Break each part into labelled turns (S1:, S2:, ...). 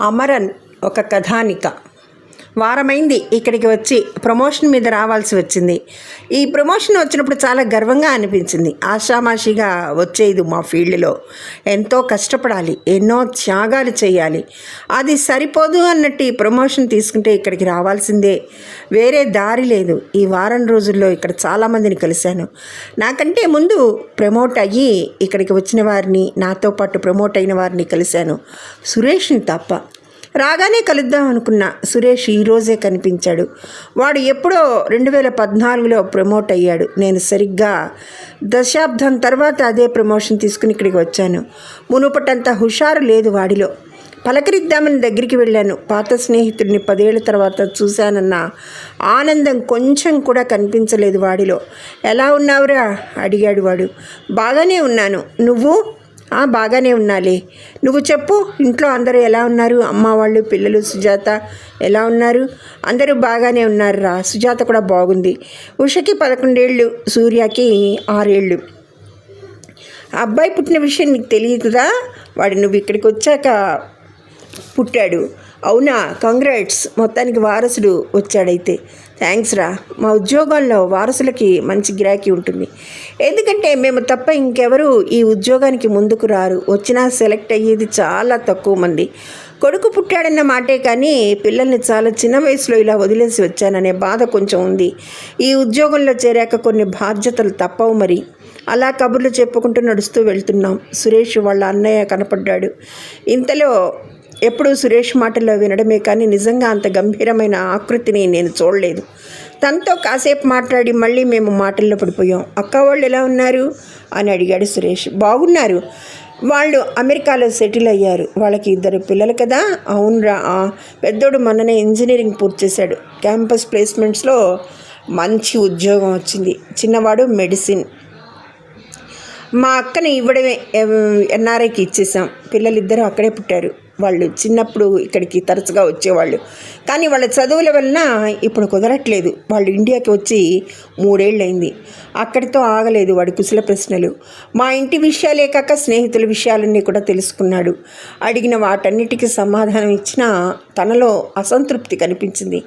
S1: అమరన్ ఒక కథానిక. వారమైంది ఇక్కడికి వచ్చి ప్రమోషన్ మీద రావాల్సి వచ్చింది. ఈ ప్రమోషన్ వచ్చినప్పుడు చాలా గర్వంగా అనిపించింది. ఆషామాషిగా వచ్చేది మా ఫీల్డ్లో. ఎంతో కష్టపడాలి ఎన్నో త్యాగాలు చేయాలి. అది సరిపోదు అన్నట్టు ఈ ప్రమోషన్ తీసుకుంటే ఇక్కడికి రావాల్సిందే. వేరే దారి లేదు. ఈ వారం రోజుల్లో ఇక్కడ చాలామందిని కలిశాను. నాకంటే ముందు ప్రమోట్ అయ్యి ఇక్కడికి వచ్చిన వారిని నాతో పాటు ప్రమోట్ అయిన వారిని కలిశాను. సురేష్ని తప్ప రాగానే కలుద్దాం అనుకున్న సురేష్ ఈరోజే కనిపించాడు. వాడు ఎప్పుడో రెండు వేల పద్నాలుగులో ప్రమోట్ అయ్యాడు. నేను సరిగ్గా దశాబ్దం తర్వాత అదే ప్రమోషన్ తీసుకుని ఇక్కడికి వచ్చాను. మునుపటంత హుషారు లేదు వాడిలో. పలకరిద్దామని దగ్గరికి వెళ్ళాను. పాత స్నేహితుడిని పదేళ్ళ తర్వాత చూశానన్న ఆనందం కొంచెం కూడా కనిపించలేదు వాడిలో. ఎలా ఉన్నావురా? అడిగాడు వాడు. బాగానే ఉన్నాను. నువ్వు? బాగానే ఉన్నాలే. నువ్వు చెప్పు ఇంట్లో అందరూ ఎలా ఉన్నారు? అమ్మ వాళ్ళు పిల్లలు సుజాత ఎలా ఉన్నారు? అందరూ బాగానే ఉన్నారు రా సుజాత కూడా బాగుంది. ఉషకి పదకొండేళ్ళు సూర్యకి ఆరేళ్ళు. ఆ అబ్బాయి పుట్టిన విషయం నీకు తెలియదుదా వాడు నువ్వు ఇక్కడికి వచ్చాక పుట్టాడు. అవునా? కంగ్రాట్స్ మొత్తానికి వారసుడు వచ్చాడైతే. థ్యాంక్స్ రా. మా ఉద్యోగాల్లో వారసులకి మంచి గిరాకీ ఉంటుంది. ఎందుకంటే మేము తప్ప ఇంకెవరు ఈ ఉద్యోగానికి ముందుకు రారు. వచ్చినా సెలెక్ట్ అయ్యేది చాలా తక్కువ మంది. కొడుకు పుట్టాడన్న మాటే కానీ పిల్లల్ని చాలా చిన్న వయసులో ఇలా వదిలేసి వచ్చాననే బాధ కొంచెం ఉంది. ఈ ఉద్యోగంలో చేరాక కొన్ని బాధ్యతలు తప్పవు మరి. అలా కబుర్లు చెప్పుకుంటూ నడుస్తూ వెళ్తున్నాం. సురేష్ వాళ్ళ అన్నయ్య కనపడ్డాడు. ఇంతలో ఎప్పుడూ సురేష్ మాటల్లో వినడమే కానీ నిజంగా అంత గంభీరమైన ఆకృతిని నేను చూడలేదు. తనతో కాసేపు మాట్లాడి మళ్ళీ మేము మాటల్లో పడిపోయాం. అక్క వాళ్ళు ఎలా ఉన్నారు? అని అడిగాడు సురేష్. బాగున్నారు. వాళ్ళు అమెరికాలో సెటిల్ అయ్యారు. వాళ్ళకి ఇద్దరు పిల్లలు కదా? అవునరా. పెద్దోడు మొన్ననే ఇంజనీరింగ్ పూర్తి చేశాడు. క్యాంపస్ ప్లేస్మెంట్స్లో మంచి ఉద్యోగం వచ్చింది. చిన్నవాడు మెడిసిన్. మా అక్కని ఇవ్వడమే ఎన్ఆర్ఐకి ఇచ్చేసాం పిల్లలిద్దరూ అక్కడే పుట్టారు. వాళ్ళు చిన్నప్పుడు ఇక్కడికి తరచుగా వచ్చేవాళ్ళు. కానీ వాళ్ళ చదువుల వలన ఇప్పుడు కుదరట్లేదు. వాళ్ళు ఇండియాకి వచ్చి మూడేళ్ళైంది అక్కడితో ఆగలేదు వాడి కుశల ప్రశ్నలు. మా ఇంటి విషయాలే కాక స్నేహితుల విషయాలన్నీ కూడా తెలుసుకున్నాడు. అడిగిన వాటన్నిటికీ సమాధానం ఇచ్చినా తనలో అసంతృప్తి కనిపించింది.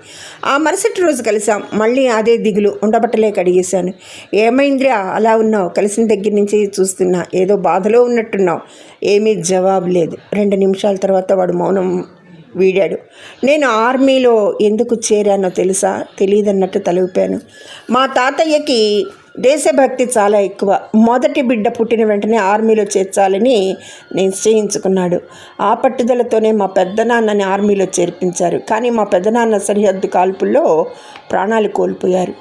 S1: ఆ మరుసటి రోజు కలిసాం మళ్ళీ అదే దిగులు ఉండబట్టలేక అడిగేశాను. ఏమైందిరా? అలా ఉన్నావు. కలిసిన దగ్గర నుంచి చూస్తున్నా. ఏదో బాధలో ఉన్నట్టున్నావు. ఏమీ జవాబు లేదు. రెండు నిమిషాల తర్వాత వాడు మౌనం వీడాడు. నేను ఆర్మీలో ఎందుకు చేరానో తెలుసా? తెలియదన్నట్టు తలూపాను. మా తాతయ్యకి దేశభక్తి చాలా ఎక్కువ. మొదటి బిడ్డ పుట్టిన వెంటనే ఆర్మీలో చేర్చాలని నిశ్చయించుకున్నాడు. ఆ పట్టుదలతోనే మా పెద్దనాన్నని ఆర్మీలో చేర్పించారు. కానీ మా పెద్దనాన్న సరిహద్దు కాల్పుల్లో ప్రాణాలు కోల్పోయారు.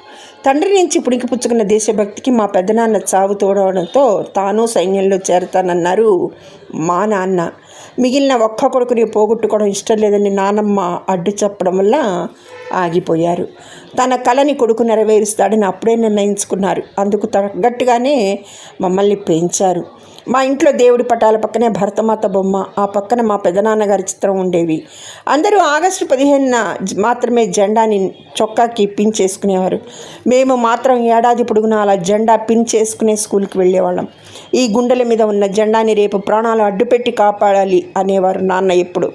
S1: తండ్రి నుంచి పుడికి పుచ్చుకున్న దేశభక్తికి మా పెద్దనాన్న చావు తోడవడంతో తాను సైన్యంలో చేరతానన్నారు మా నాన్న. మిగిలిన ఒక్క కొడుకుని పోగొట్టుకోవడం ఇష్టం లేదని నానమ్మ అడ్డు చెప్పడం వల్ల ఆగిపోయారు. తన కళని కొడుకు నెరవేరుస్తాడని అప్పుడే నిర్ణయించుకున్నారు. అందుకు తగ్గట్టుగానే మమ్మల్ని పెంచారు. మా ఇంట్లో దేవుడి పటాల పక్కనే భరతమాత బొమ్మ ఆ పక్కన మా పెదనాన్నగారి చిత్రం ఉండేవి. అందరూ ఆగస్టు పదిహేనున మాత్రమే జెండాని చొక్కాకి పిన్ చేసుకునేవారు. మేము మాత్రం ఏడాది పొడుగునా అలా జెండా పిన్ చేసుకునే స్కూల్కి వెళ్ళేవాళ్ళం. ఈ గుండెల మీద ఉన్న జెండాని రేపు ప్రాణాలు అడ్డుపెట్టి కాపాడాలి అనేవారు నాన్న ఎప్పుడు.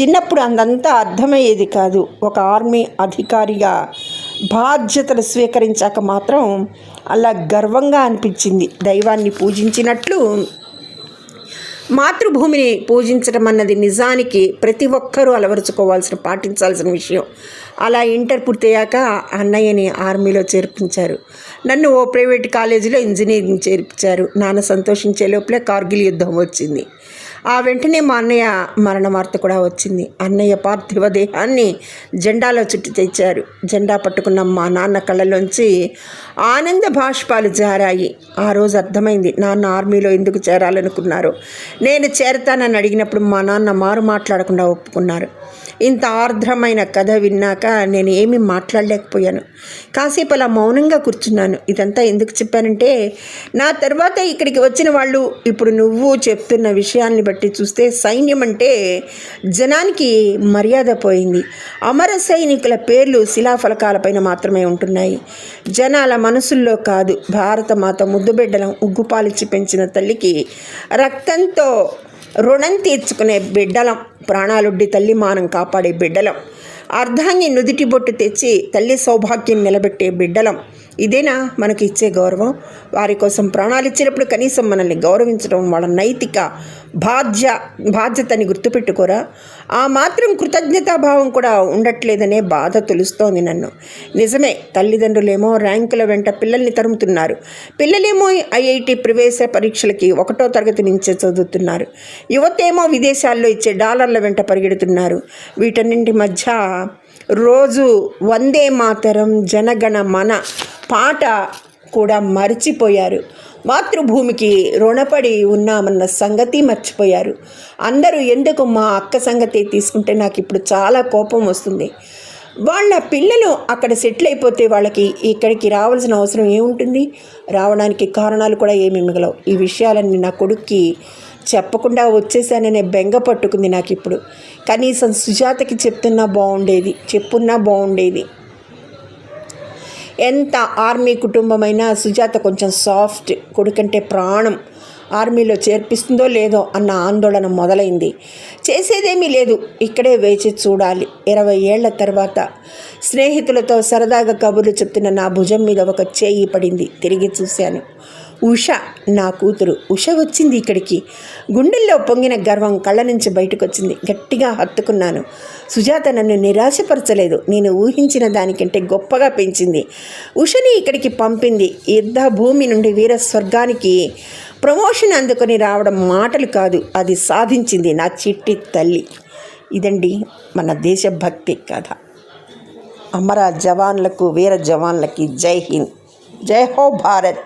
S1: చిన్నప్పుడు అందంతా అర్థమయ్యేది కాదు. ఒక ఆర్మీ అధికారిగా బాధ్యతలు స్వీకరించాక మాత్రం అలా గర్వంగా అనిపించింది. దైవాన్ని పూజించినట్లు మాతృభూమిని పూజించడం అన్నది నిజానికి ప్రతి ఒక్కరూ అలవరుచుకోవాల్సిన పాటించాల్సిన విషయం. అలా ఇంటర్ పూర్తయ్యాక అన్నయ్యని ఆర్మీలో చేర్పించారు. నన్ను ఓ ప్రైవేట్ కాలేజీలో ఇంజనీరింగ్ చేర్పించారు. నాన్న సంతోషించే లోపలే కార్గిల్ యుద్ధం వచ్చింది. ఆ వెంటనే మా అన్నయ్య మరణ వార్త కూడా వచ్చింది. అన్నయ్య పార్థివ దేహాన్ని జెండాలో చుట్టి తెచ్చారు. జెండా పట్టుకున్న మా నాన్న కళ్ళలోంచి ఆనంద భాష్పాలు జారాయి. ఆ రోజు అర్థమైంది నాన్న ఆర్మీలో ఎందుకు చేరాలనుకున్నారు? నేను చేరతానని అడిగినప్పుడు మా నాన్న మారు మాట్లాడకుండా ఒప్పుకున్నారు. ఇంత ఆర్ద్రమైన కథ విన్నాక నేను ఏమీ మాట్లాడలేకపోయాను. కాసేపు అలా మౌనంగా కూర్చున్నాను. ఇదంతా ఎందుకు చెప్పానంటే నా తర్వాత ఇక్కడికి వచ్చిన వాళ్ళు ఇప్పుడు నువ్వు చెప్తున్న విషయాన్ని బట్టి బట్టి చూస్తే సైన్యం అంటే జనానికి మర్యాద పోయింది. అమర సైనికుల పేర్లు శిలాఫలకాలపైన మాత్రమే ఉంటున్నాయి. జనాల మనసుల్లో కాదు భారత మాత ముద్దుబిడ్డలం ఉగ్గుపాలిచ్చి పెంచిన తల్లికి రక్తంతో రుణం తీర్చుకునే బిడ్డలం ప్రాణాలుడ్డి తల్లి మానం కాపాడే బిడ్డలం అర్ధాన్ని నుదిటి బొట్టు తెచ్చి తల్లి సౌభాగ్యం నిలబెట్టే బిడ్డలం ఇదేనా మనకి ఇచ్చే గౌరవం? వారి కోసం ప్రాణాలు ఇచ్చినప్పుడు కనీసం మనల్ని గౌరవించడం వాళ్ళ నైతిక బాధ్య బాధ్యతని గుర్తుపెట్టుకోరా? ఆ మాత్రం కృతజ్ఞతాభావం కూడా ఉండట్లేదనే బాధ తెలుస్తోంది నన్ను. నిజమే తల్లిదండ్రులేమో ర్యాంకుల వెంట పిల్లల్ని తరుముతున్నారు. పిల్లలేమో ఐఐటి ప్రవేశ పరీక్షలకి ఒకటో తరగతి నుంచే చదువుతున్నారు. యువతేమో విదేశాల్లో ఇచ్చే డాలర్ల వెంట పరిగెడుతున్నారు. వీటన్నింటి మధ్య రోజు వందే మాతరం జనగణ మన పాట కూడా మర్చిపోయారు. మాతృభూమికి రుణపడి ఉన్నామన్న సంగతి మర్చిపోయారు. అందరూ ఎందుకు మా అక్క సంగతి తీసుకుంటే నాకు ఇప్పుడు చాలా కోపం వస్తుంది. వాళ్ళ పిల్లలు అక్కడ సెటిల్ అయిపోతే వాళ్ళకి ఇక్కడికి రావాల్సిన అవసరం ఏముంటుంది? రావడానికి కారణాలు కూడా ఏమి మిగలవు. ఈ విషయాలన్నీ నా కొడుక్కి చెప్పకుండా వచ్చేసాననే బెంగ పట్టుకుంది నాకు ఇప్పుడు కనీసం సుజాతకి చెప్తున్నా బాగుండేది చెప్పున్నా బాగుండేది ఎంత ఆర్మీ కుటుంబమైనా సుజాత కొంచెం సాఫ్ట్ కొడుకంటే ప్రాణం ఆర్మీలో చేర్పిస్తుందో లేదో అన్న ఆందోళన మొదలైంది. చేసేదేమీ లేదు. ఇక్కడే వేచి చూడాలి. ఇరవై ఏళ్ళ తర్వాత స్నేహితులతో సరదాగా కబుర్లు చెప్తున్న నా భుజం మీద ఒక చేయి పడింది. తిరిగి చూశాను. ఉష నా కూతురు. ఉష వచ్చింది ఇక్కడికి. గుండెల్లో పొంగిన గర్వం కళ్ళ నుంచి బయటకు వచ్చింది గట్టిగా హత్తుకున్నాను. సుజాత నన్ను నిరాశపరచలేదు. నేను ఊహించిన దానికంటే గొప్పగా పెంచింది. ఉషని ఇక్కడికి పంపింది. యుద్ధ భూమి నుండి వీర స్వర్గానికి ప్రమోషన్ అందుకొని రావడం మాటలు కాదు. అది సాధించింది నా చిట్టి తల్లి. ఇదండి మన దేశభక్తి కథ. అమర జవాన్లకు వీర జవాన్లకి జై హింద్. జై హో భారత్.